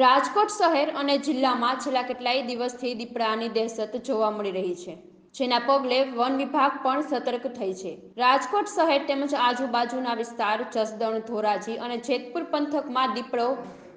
રાજકોટ શહેર અને જિલ્લામાં છેલ્લા કેટલાય દિવસથી દીપડાની દહેશત જોવા મળી રહી છે. જેના પગલે વન વિભાગ પણ સતર્ક થઈ છે. રાજકોટ શહેર તેમજ આજુબાજુના વિસ્તાર, જસદણ, ધોરાજી અને જેતપુર પંથકમાં દીપડો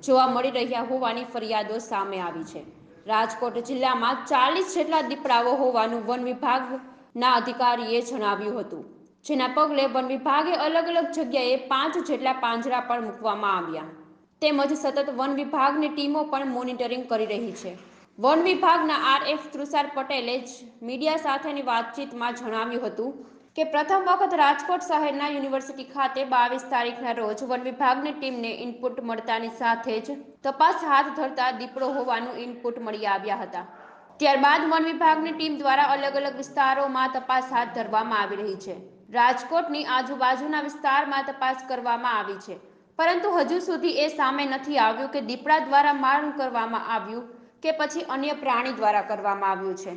જોવા મળી રહ્યા હોવાની ફરિયાદો સામે આવી છે. રાજકોટ જિલ્લામાં ચાલીસ જેટલા દીપડાઓ હોવાનું વન વિભાગના અધિકારીએ જણાવ્યું હતું. જેના પગલે વન વિભાગે અલગ અલગ જગ્યાએ પાંચ જેટલા પાંજરા પણ મૂકવામાં આવ્યા. તેમજ સતત વન વિભાગની ટીમો પણ મોનિટરિંગ કરી રહી છે. વન વિભાગના આર એફ તુષાર પટેલે જ મીડિયા સાથેની વાતચીતમાં જણાવ્યું હતું કે, પ્રથમ વખત રાજકોટ શહેરના યુનિવર્સિટી ખાતે બાવીસ તારીખના રોજ વન વિભાગની ટીમને ઇનપુટ મળતાની સાથે જ તપાસ હાથ ધરતા દીપડો હોવાનું ઇનપુટ મળી આવ્યા હતા. ત્યારબાદ વન વિભાગની ટીમ દ્વારા અલગ અલગ વિસ્તારોમાં તપાસ હાથ ધરવામાં આવી રહી છે. રાજકોટની આજુબાજુના વિસ્તારમાં તપાસ કરવામાં આવી છે. પરંતુ હજુ સુધી એ સામે નથી આવ્યું કે દીપડા દ્વારા મારણ કરવામાં આવ્યું કે પછી અન્ય પ્રાણી દ્વારા કરવામાં આવ્યું છે.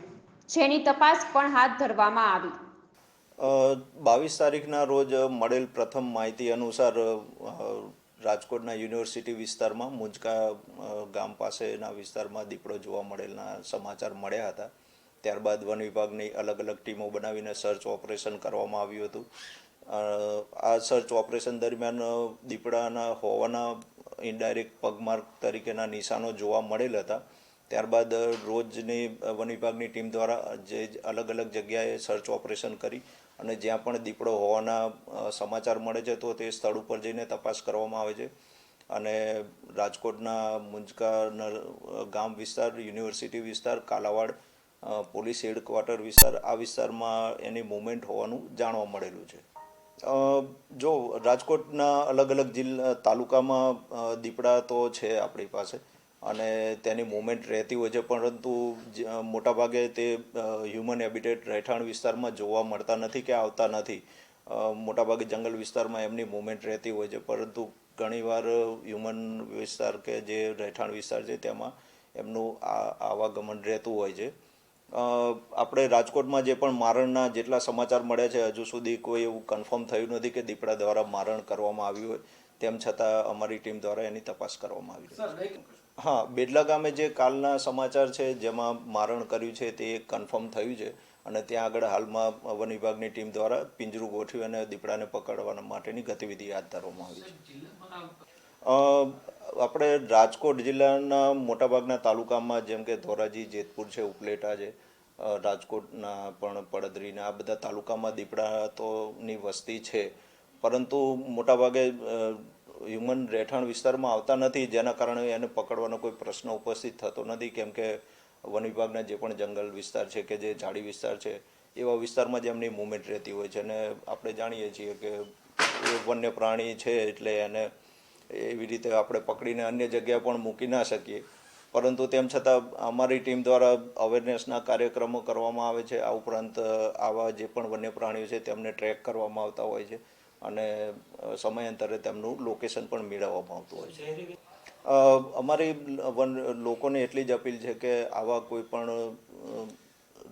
જેની તપાસ પણ હાથ ધરવામાં આવી. બાવીસ તારીખના રોજ મળેલ પ્રથમ માહિતી અનુસાર રાજકોટના યુનિવર્સિટી વિસ્તારમાં, મુંજકા ગામ પાસેના વિસ્તારમાં દીપડો જોવા મળેલના સમાચાર મળ્યા હતા. ત્યારબાદ વન વિભાગની અલગ અલગ ટીમો બનાવીને સર્ચ ઓપરેશન કરવામાં આવ્યું હતું. આ સર્ચ ઓપરેશન દરમિયાન દીપડાના હોવાના ઇનડાયરેક્ટ પગમાર્ક તરીકેના નિશાનો જોવા મળેલ હતા. ત્યારબાદ રોજની વન વિભાગની ટીમ દ્વારા જે અલગ અલગ જગ્યાએ સર્ચ ઓપરેશન કરી અને જ્યાં પણ દીપડો હોવાના સમાચાર મળે છે, તો તે સ્થળ ઉપર જઈને તપાસ કરવામાં આવે છે. અને રાજકોટના મુંજકા ગામ વિસ્તાર, યુનિવર્સિટી વિસ્તાર, કાલાવાડ પોલીસ હેડક્વાર્ટર વિસ્તાર, આ વિસ્તારમાં એની મુવમેન્ટ હોવાનું જાણવા મળેલું છે. જો રાજકોટના અલગ અલગ જિલ્લા તાલુકામાં દીપડા તો છે આપણી પાસે. અને તેની મુવમેન્ટ રહેતી હોય છે, પરંતુ મોટાભાગે તે હ્યુમન હેબિટેટ રહેઠાણ વિસ્તારમાં જોવા મળતા નથી કે આવતા નથી. મોટાભાગે જંગલ વિસ્તારમાં એમની મુવમેન્ટ રહેતી હોય છે, પરંતુ ઘણીવાર હ્યુમન વિસ્તાર કે જે રહેઠાણ વિસ્તાર છે, તેમાં એમનું આવાગમન રહેતું હોય છે. આપણે રાજકોટમાં જે પણ મારણના જેટલા સમાચાર મળ્યા છે, હજુ સુધી કોઈ એવું કન્ફર્મ થયું નથી કે દીપડા દ્વારા મારણ કરવામાં આવ્યું હોય. તેમ છતાં અમારી ટીમ દ્વારા એની તપાસ કરવામાં આવી છે. હા, બેડલા ગામે જે કાલના સમાચાર છે, જેમાં મારણ કર્યું છે, તે કન્ફર્મ થયું છે. અને ત્યાં આગળ હાલમાં વન વિભાગની ટીમ દ્વારા પિંજરું ગોઠવી અને દીપડાને પકડવા માટેની ગતિવિધિ હાથ ધરવામાં આવી છે. આપણે રાજકોટ જિલ્લાના મોટાભાગના તાલુકામાં જેમ કે ધોરાજી, જેતપુર છે, ઉપલેટા છે રાજકોટના પણ પડદરીના આ બધા તાલુકામાં દીપડા તોની વસ્તી છે. પરંતુ મોટાભાગે હ્યુમન રહેઠાણ વિસ્તારમાં આવતા નથી, જેના કારણે એને પકડવાનો કોઈ પ્રશ્ન ઉપસ્થિત થતો નથી. કેમ કે વન વિભાગના જે પણ જંગલ વિસ્તાર છે કે જે ઝાડી વિસ્તાર છે, એવા વિસ્તારમાં જ એમની મુવમેન્ટ રહેતી હોય છે. અને આપણે જાણીએ છીએ કે વન્ય પ્રાણી છે એટલે એને એવી રીતે આપણે પકડીને અન્ય જગ્યાએ પણ મૂકી ના શકીએ. પરંતુ તેમ છતાં અમારી ટીમ દ્વારા અવેરનેસના કાર્યક્રમો કરવામાં આવે છે. આ ઉપરાંત આવા જે પણ વન્ય પ્રાણીઓ છે તેમને ટ્રેક કરવામાં આવતા હોય છે અને સમયાંતરે તેમનું લોકેશન પણ મેળવવામાં આવતું હોય છે. અમારી વન, લોકોને એટલી જ અપીલ છે કે આવા કોઈ પણ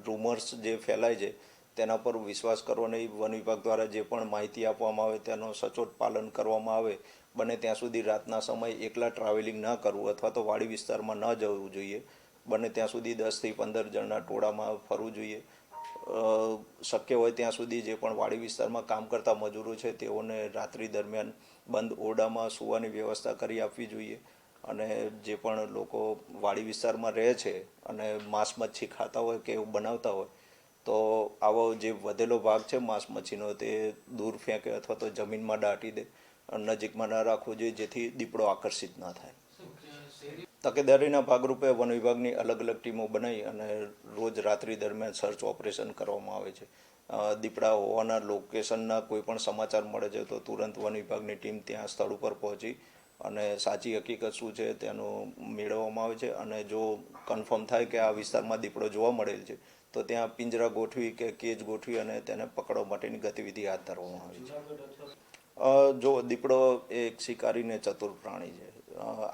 રૂમર્સ જે ફેલાય છે તેના પર વિશ્વાસ કરવો નહીં વન વિભાગ દ્વારા જે પણ માહિતી આપવામાં આવે તેનો સચોટ પાલન કરવામાં આવે, બને ત્યાં સુધી રાતના સમયે એકલા ટ્રાવેલિંગ ન કરવું અથવા તો વાડી વિસ્તારમાં ન જવું જોઈએ. બને ત્યાં સુધી દસથી પંદર જણના ટોળામાં ફરવું જોઈએ. શક્ય હોય ત્યાં સુધી જે પણ વાડી વિસ્તારમાં કામ કરતા મજૂરો છે તેઓને રાત્રિ દરમિયાન બંધ ઓરડામાં સૂવાની વ્યવસ્થા કરી આપવી જોઈએ અને જે પણ લોકો વાડી વિસ્તારમાં રહે છે અને માંસ મચ્છી ખાતા હોય કે એવું બનાવતા હોય તો આવો જે વધેલો ભાગ છે, માંસ મચ્છીનો તે દૂર ફેંકે અથવા તો જમીનમાં દાટી દે નજીકમાં ન રાખવો જોઈએ, જેથી દીપડો આકર્ષિત ન થાય. તકેદારીના ભાગરૂપે વન વિભાગની અલગ અલગ ટીમો બનાવી અને રોજ રાત્રિ દરમિયાન સર્ચ ઓપરેશન કરવામાં આવે છે. દીપડા હોવાના લોકેશનના કોઈ પણ સમાચાર મળે છે, તો તુરંત વન વિભાગની ટીમ ત્યાં સ્થળ ઉપર પહોંચી અને સાચી હકીકત શું છે તેનું મેળવવામાં આવે છે અને જો કન્ફર્મ થાય કે આ વિસ્તારમાં દીપડો જોવા મળેલ છે, તો ત્યાં પિંજરા ગોઠવી કે કેજ ગોઠવી અને તેને પકડવા માટેની ગતિવિધિ હાથ ધરવામાં આવે છે. જો દીપડો એક શિકારીને ચતુર પ્રાણી છે.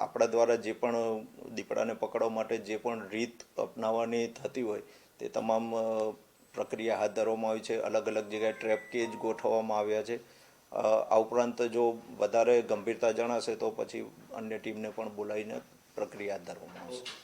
આપણા દ્વારા જે પણ દીપડાને પકડવા માટે જે પણ રીત અપનાવવાની થતી હોય, તે તમામ પ્રક્રિયા હાથ ધરવામાં આવી છે. અલગ અલગ જગ્યાએ ટ્રેપ કેજ ગોઠવવામાં આવ્યા છે. આ ઉપરાંત જો વધારે ગંભીરતા જણાશે તો પછી અન્ય ટીમને પણ બોલાવીને પ્રક્રિયા ધરવામાં આવશે